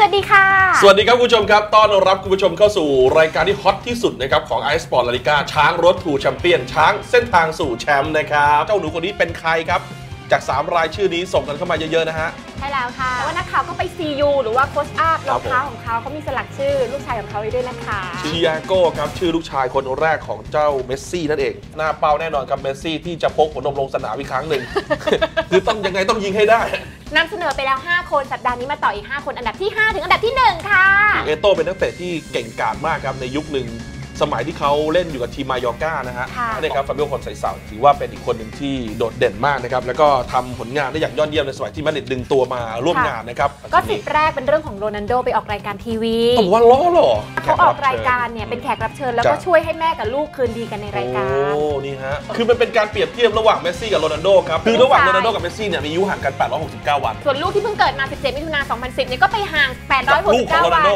สวัสดีค่ะ สวัสดีครับคุณผู้ชมครับ ต้อนรับคุณผู้ชมเข้าสู่รายการที่ฮอตที่สุดนะครับของ i Sport ลาลิกาช้างรถทูแชมเปี้ยน ช้างเส้นทางสู่แชมป์นะครับ เจ้าหนูคนนี้เป็นใครครับ จาก 3 รายชื่อนี้ส่งกันเข้ามาเยอะ ๆ นะฮะ ใช่แล้วค่ะแต่ว่านักข่าวก็ไป CU หรือว่าโค้ชอัพครรัอบงผมเท้าของเขาเขามีสลักชื่อลูกชายของเขาไว้ด้วยนะคะชิอาโก้ครับชื่อลูกชายคนแรกของเจ้าเมสซี่นั่นเอง หน้าเป้าแน่นอนครับเมสซี่ที่จะพกผลนมลงสนามอีกครั้งหนึ่งคือต้องยังไงต้องยิงให้ได้ นำเสนอไปแล้ว 5 คนสัปดาห์นี้มาต่ออีก 5 คนอันดับที่ 5 ถึงอันดับที่ 1 ค่ะ เอโต้เป็นนักเตะที่เก่งกาจมากครับ ในยุคหนึ่งสมัยที่เขาเล่นอยู่กับทีมมายอร์ก้านะฮะค่ะนี่ครับฟาบิโอคอนไซเซาถือว่าเป็นอีกคนหนึ่งที่โดดเด่นมากนะครับ แล้วก็ทำผลงานได้อย่างยอดเยี่ยมในสมัยที่มาดริดดึงตัวมาร่วมงานนะครับก็สิบแรกเป็นเรื่องของโรนัลโดไปออกรายการทีวีต้องบอกว่าล้อเหรอ เขาออกรายการเนี่ยเป็นแขกรับเชิญแล้วก็จ้ะ ช่วยให้แม่กับลูกคืนดีกันในรายการ โอ้นี่ฮะ คือมันเป็นการเปรียบเทียบระหว่างเมสซี่กับโรนัลโดครับ คือระหว่างโรนัลโดกับเมสซี่เนี่ยมีอายุห่างกัน 869 วัน ส่วนลูกที่เพิ่งเกิดมา 17 มิถุนายน 2010 เนี่ยก็ไปห่างกับลูกของโร869นัวัลนโด